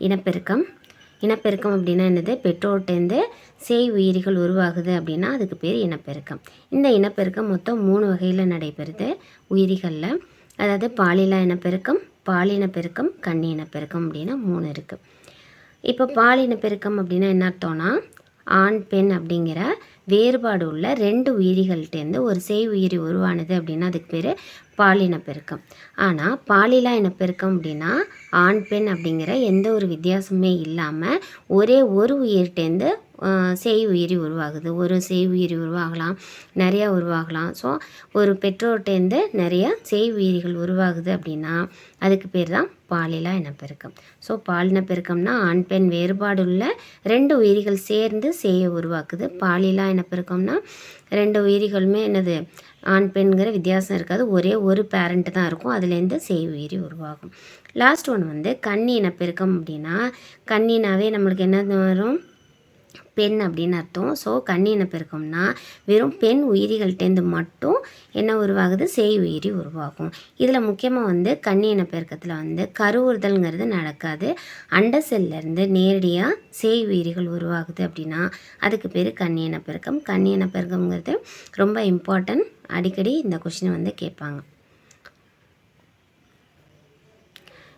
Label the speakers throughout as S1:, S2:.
S1: இனப்பெருக்கம். இனப்பெருக்கம் அப்படின்னா என்னது? பெற்றோர்கிட்டேருந்து சேய் உயிரிகள் உருவாகுது அப்படின்னா அதுக்கு பேர் இனப்பெருக்கம். இந்த இனப்பெருக்கம் மொத்தம் மூணு வகையில் நடைபெறுது. உயிரிகளில் அதாவது பாலிலா இனப்பெருக்கம் பாலினப்பெருக்கம் கன்னி இனப்பெருக்கம் அப்படின்னா மூணு இருக்குது இப்போ பாலினப்பெருக்கம் அப்படின்னா என்ன அர்த்தம்னா ஆண் பெண் அப்படிங்கிற வேறுபாடு உள்ள ரெண்டு உயிரிகள்கிட்டேருந்து ஒரு சேய் உயிரி உருவானது அப்படின்னா அதுக்கு பேர் பாலினப்பெருக்கம். ஆனால் பாலிலா இனப்பெருக்கம் அப்படின்னா ஆண் பெண் அப்படிங்கிற எந்த ஒரு வித்தியாசமே இல்லாமல் ஒரே ஒரு உயிர்கிட்டேருந்து சேய் உயிரி உருவாகுது. ஒரு செய் உயிரி உருவாகலாம். நிறையா உருவாகலாம். ஸோ ஒரு பெற்றோர்கிட்டேருந்து நிறைய செய் உயிரிகள் உருவாகுது அப்படின்னா அதுக்கு பேர் தான் பாலிலா இனப்பெருக்கம். ஸோ பாலினப்பெருக்கம்னா ஆண் பெண் வேறுபாடு உள்ள ரெண்டு உயிரிகள் சேர்ந்து சேயை உருவாக்குது. பாலிலா இனப்பெருக்கம்னா ரெண்டு உயிரிகளுமே என்னது? ஆண் பெண்கிற வித்தியாசம் இருக்காது. ஒரே ஒரு பேரண்ட் தான் இருக்கும். அதுலேருந்து சேய் உயிரி உருவாகும். லாஸ்ட் ஒன் வந்து கன்னி இனப்பெருக்கம் அப்படின்னா கன்னினாவே நம்மளுக்கு என்ன வரும்? பெண் அப்படின்னு அர்த்தம். ஸோ கன்னி இனப்பெருக்கம்னா வெறும் பெண் உயிரிகள்கிட்டேருந்து மட்டும் என்ன உருவாகுது? சேய் உயிரி உருவாகும். இதில் முக்கியமாக வந்து கன்னி இனப்பெருக்கத்தில் வந்து கருவுறுதல்ங்கிறது நடக்காது. அண்ட செல்லேருந்து நேரடியாக சேய் உயிரிகள் உருவாகுது அப்படின்னா அதுக்கு பேர் கன்னி இனப்பெருக்கம் கன்னி இனப்பெருக்கம்ங்கிறது ரொம்ப இம்பார்ட்டன்ட் அடிக்கடி இந்த கொஷினை வந்து கேட்பாங்க.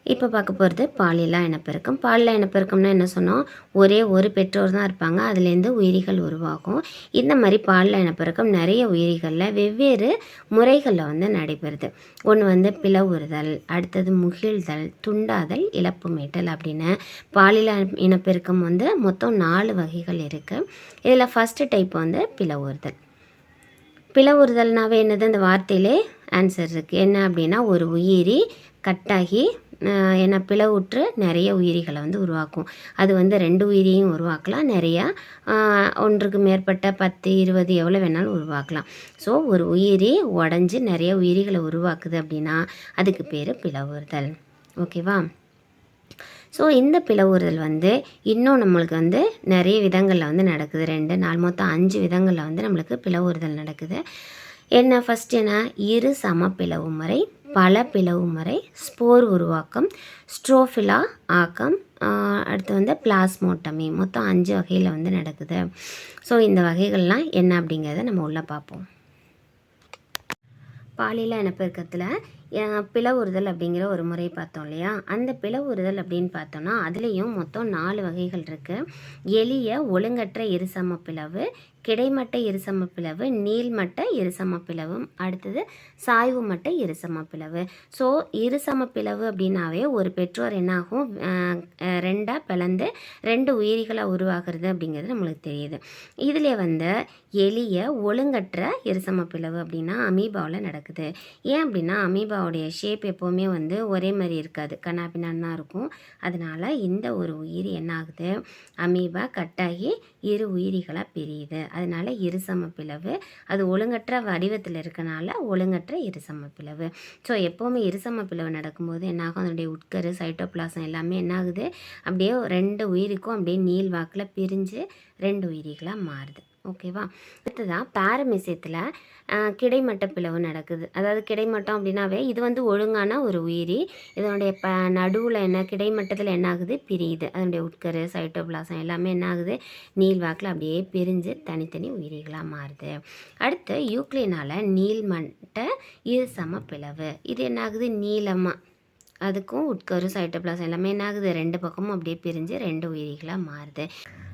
S1: இப்போ பார்க்க போகிறது பாலிலா இனப்பெருக்கம். பாலிலா இனப்பெருக்கம்னா என்ன சொன்னோம் ஒரே ஒரு பெற்றோர் தான் இருப்பாங்க. அதுலேருந்து உயிரிகள் உருவாகும். இந்த மாதிரி பாலிலா இனப்பெருக்கம் நிறைய உயிரிகளில் வெவ்வேறு முறைகளில் வந்து நடைபெறுது. ஒன்று வந்து பிளவுறுதல் அடுத்தது முகிழ்தல் துண்டாதல் இழப்பு மீட்டல் அப்படின்னு பாலிலா இனப்பெருக்கம் வந்து மொத்தம் நாலு வகைகள் இருக்குது இதில் ஃபஸ்ட்டு டைப் வந்து பிளவுறுதல். பிளவுறுதல்னாவே என்னது? அந்த வார்த்தையிலே ஆன்சர் இருக்குது என்ன அப்படின்னா ஒரு உயிரி கட்டாகி என்ன பிளவுற்று நிறைய உயிரிகளை வந்து உருவாக்கும். அது வந்து ரெண்டு உயிரியையும் உருவாக்கலாம். நிறையா ஒன்றுக்கு மேற்பட்ட பத்து இருபது எவ்வளோ வேணாலும் உருவாக்கலாம். ஸோ ஒரு உயிரி உடஞ்சி நிறைய உயிரிகளை உருவாக்குது அப்படின்னா அதுக்கு பேர் பிளவுறுதல். ஓகேவா? ஸோ இந்த பிளவுறுதல் வந்து இன்னும் நம்மளுக்கு வந்து நிறைய விதங்களில் வந்து நடக்குது. ரெண்டு நாலு மொத்தம் அஞ்சு விதங்களில் வந்து நம்மளுக்கு பிளவுறுதல் நடக்குது. என்ன ஃபஸ்ட் என்ன? இரு சம பிளவு முறை பல பிளவு முறை ஸ்போர் உருவாக்கம் ஸ்ட்ரோஃபிலா ஆக்கம் அடுத்து வந்து பிளாஸ்மோட்டமி. மொத்தம் அஞ்சு வகையில் வந்து நடக்குது. ஸோ இந்த வகைகள்லாம் என்ன அப்படிங்கிறத நம்ம உள்ளே பார்ப்போம். பாலியல இனப்பெருக்கத்தில் பிளவுறுதல் அப்படிங்கிற ஒரு முறை பார்த்தோம் இல்லையா? அந்த பிளவுறுதல் அப்படின்னு பார்த்தோம்னா அதுலேயும் மொத்தம் நாலு வகைகள் இருக்குது எளிய ஒழுங்கற்ற இருசம பிளவு கிடைமட்ட இருசம பிளவு நீள்மட்ட இருசம பிளவு அடுத்தது சாய்வு மட்ட இருசம பிளவு. ஸோ இருசம பிளவு அப்படின்னாவே ஒரு பெற்றோர் என்னாகும்? ரெண்டாக பிளந்து ரெண்டு உயிரிகளாக உருவாகிறது அப்படிங்கிறது நம்மளுக்கு தெரியுது. இதில் வந்து எளிய ஒழுங்கற்ற இருசம பிளவு அப்படின்னா அமீபாவில் நடக்குது. ஏன் அப்படின்னா அமீபா அமீபாவுடைய ஷேப் எப்போவுமே வந்து ஒரே மாதிரி இருக்காது. கண்ணாபின்னான் இருக்கும். அதனால் இந்த ஒரு உயிரி என்ன ஆகுது அமீபா கட்டாகி இரு உயிரிகளாக பிரியுது. அதனால் இருசம பிளவு. அது ஒழுங்கற்ற வடிவத்தில் இருக்கனால ஒழுங்கற்ற இருசம பிளவு. ஸோ எப்போவுமே இருசம பிளவு நடக்கும்போது என்னாகும்? அதனுடைய உட்கரு சைட்டோபிளாசம் எல்லாமே என்னாகுது? அப்படியே ரெண்டு உயிருக்கும் அப்படியே நீள் வாக்கில் பிரிஞ்சு ரெண்டு உயிரிகளாக மாறுது. ஓகேவா? அடுத்ததாக பாரமிசியத்தில் கிடைமட்ட பிளவு நடக்குது. அதாவது கிடைமட்டம் அப்படின்னாவே இது வந்து ஒழுங்கான ஒரு உயிரி. இதனுடைய ப நடுவில் என்ன கிடைமட்டத்தில் என்ன ஆகுது? பிரியுது. அதனுடைய உட்கரு சைட்டோபிளாசம் எல்லாமே என்ன ஆகுது? நீள்வாக்கில் அப்படியே பிரிஞ்சு தனித்தனி உயிரிகளாக மாறுது. அடுத்து யூக்ளினால் நீள்மட்ட இரு சம பிளவு. இது என்ன ஆகுது? நீளமாக அதுக்கும் உட்கரு சைட்டோபிளாசம் எல்லாமே என்ன ஆகுது? ரெண்டு பக்கமும் அப்படியே பிரிஞ்சு ரெண்டு உயிரிகளாக மாறுது.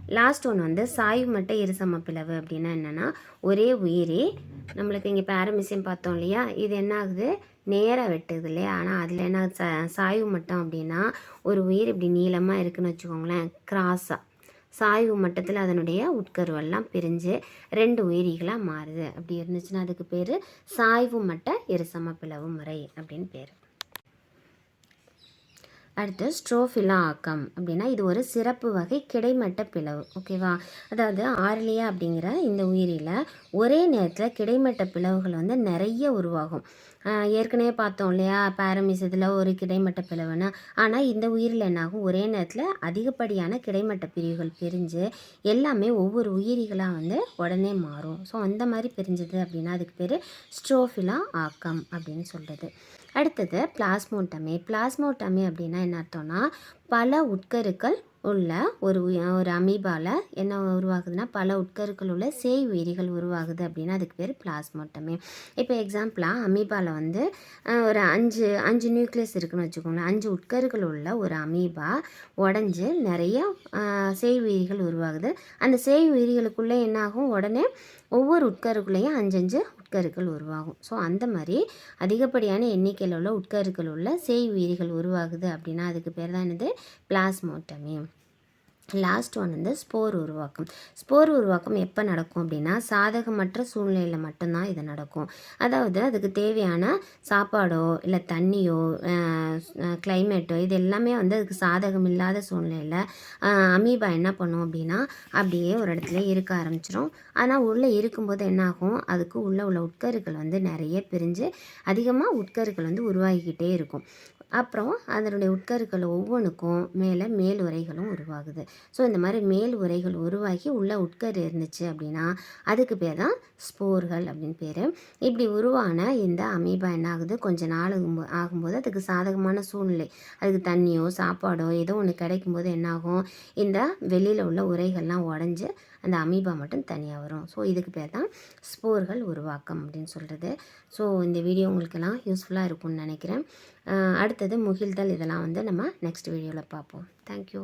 S1: லாஸ்ட் ஒன்று வந்து சாய்வு மட்ட இருசம பிளவு அப்படின்னா என்னென்னா ஒரே உயிரி நம்மளுக்கு இங்கே பேரமிசியம் பார்த்தோம் இல்லையா? இது என்ன ஆகுது? நேராக வெட்டுது இல்லையா? ஆனால் அதில் என்ன ச சாய்வு மட்டம் அப்படின்னா ஒரு உயிர் இப்படி நீளமாக இருக்குதுன்னு வச்சுக்கோங்களேன் கிராஸாக சாய்வு மட்டத்தில் அதனுடைய உட்கருவெல்லாம் பிரிஞ்சு ரெண்டு உயிரிகளாக மாறுது. அப்படி இருந்துச்சுன்னா அதுக்கு பேர் சாய்வு மட்ட இருசம பிளவு முறை அப்படின்னு பேர். அடுத்து ஸ்ட்ரோஃபிலா ஆக்கம் அப்படின்னா இது ஒரு சிறப்பு வகை கிடைமட்ட பிளவு ஓகேவா அதாவது ஆர்லியா அப்படிங்கிற இந்த உயிரியில் ஒரே நேரத்தில் கிடைமட்ட பிளவுகள் வந்து நிறைய உருவாகும். ஏற்கனவே பார்த்தோம் இல்லையா? பேரமிசத்தில் ஒரு கிடைமட்ட பிளவுன்னு. ஆனால் இந்த உயிரில் என்னாகும்? ஒரே நேரத்தில் அதிகப்படியான கிடைமட்ட பிரிவுகள் பிரிஞ்சு எல்லாமே ஒவ்வொரு உயிரிகளாக வந்து உடனே மாறும். ஸோ அந்த மாதிரி பிரிஞ்சது அப்படின்னா அதுக்கு பேர் ஸ்ட்ரோஃபிலா ஆக்கம் அப்படின்னு சொல்கிறது அடுத்தது பிளாஸ்மோட்டமே. பிளாஸ்மோட்டமே அப்படின்னா என்ன அர்த்தம்னா பல உட்கருக்கள் உள்ள ஒரு ஒரு அமீபாவில் என்ன உருவாகுதுன்னா பல உட்கருக்கள் உள்ள சேய் உயிரிகள் உருவாகுது அப்படின்னா அதுக்கு பேர் பிளாஸ்மோட்டமே. இப்போ எக்ஸாம்பிளாக அமீபாவில் வந்து ஒரு அஞ்சு அஞ்சு நியூக்ளியஸ் இருக்குன்னு வச்சுக்கோங்களேன். அஞ்சு உட்கருக்கள் உள்ள ஒரு அமீபா உடஞ்சி நிறைய சேய் உயிரிகள் உருவாகுது. அந்த சேய் உயிரிகளுக்குள்ளே என்னாகும்? உடனே ஒவ்வொரு உட்கருக்குள்ளேயும் அஞ்சஞ்சு உட்கருக்கள் உருவாகும். ஸோ அந்த மாதிரி அதிகப்படியான எண்ணிக்கையில் உள்ள உட்கருக்கள் உள்ள சேய் உயிரிகள் உருவாகுது அப்படின்னா அதுக்கு பேர் தான் என்னது? பிளாஸ்மோட்டமி. லாஸ்ட் ஒன் வந்து ஸ்போர் உருவாக்கம். ஸ்போர் உருவாக்கம் எப்போ நடக்கும் அப்படின்னா சாதகமற்ற சூழ்நிலையில் மட்டும்தான் இது நடக்கும். அதாவது அதுக்கு தேவையான சாப்பாடோ இல்லை தண்ணியோ கிளைமேட்டோ இது எல்லாமே வந்து அதுக்கு சாதகம் இல்லாத சூழ்நிலையில் அமீபா என்ன பண்ணும் அப்படின்னா அப்படியே ஒரு இடத்துல இருக்க ஆரம்பிச்சிடும் ஆனால் உள்ளே இருக்கும்போது என்னாகும்? அதுக்கு உள்ளே உள்ள உட்கருக்கள் வந்து நிறைய பிரிஞ்சு அதிகமாக உட்கருக்கள் வந்து உருவாகிக்கிட்டே இருக்கும். அப்புறம் அதனுடைய உட்கருக்கள் ஒவ்வொன்றுக்கும் மேலே மேல் உரைகளும் உருவாகுது. ஸோ இந்த மாதிரி மேல் உரைகள் உருவாகி உள்ள உட்கரு இருந்துச்சு அப்படின்னா அதுக்கு பேர் தான் ஸ்போர்கள் அப்படின்னு பேர். இப்படி உருவான இந்த அமீபா என்ன ஆகுது கொஞ்ச நாள் ஆகும்போது அதுக்கு சாதகமான சூழ்நிலை. அதுக்கு தண்ணியோ சாப்பாடோ ஏதோ ஒன்று கிடைக்கும்போது என்னாகும்? இந்த வெளியில் உள்ள உரைகள்லாம் உடஞ்சி அந்த அமீபா மட்டும் தனியாக வரும். ஸோ இதுக்கு பேர் தான் ஸ்போர்கள் உருவாக்கம் அப்படின்னு சொல்கிறது ஸோ இந்த வீடியோ உங்களுக்கெல்லாம் யூஸ்ஃபுல்லாக இருக்கும்னு நினைக்கிறேன். அடுத்தது முகில்தல் இதெல்லாம் வந்து நம்ம நெக்ஸ்ட் வீடியோவில் பார்ப்போம். தேங்க்யூ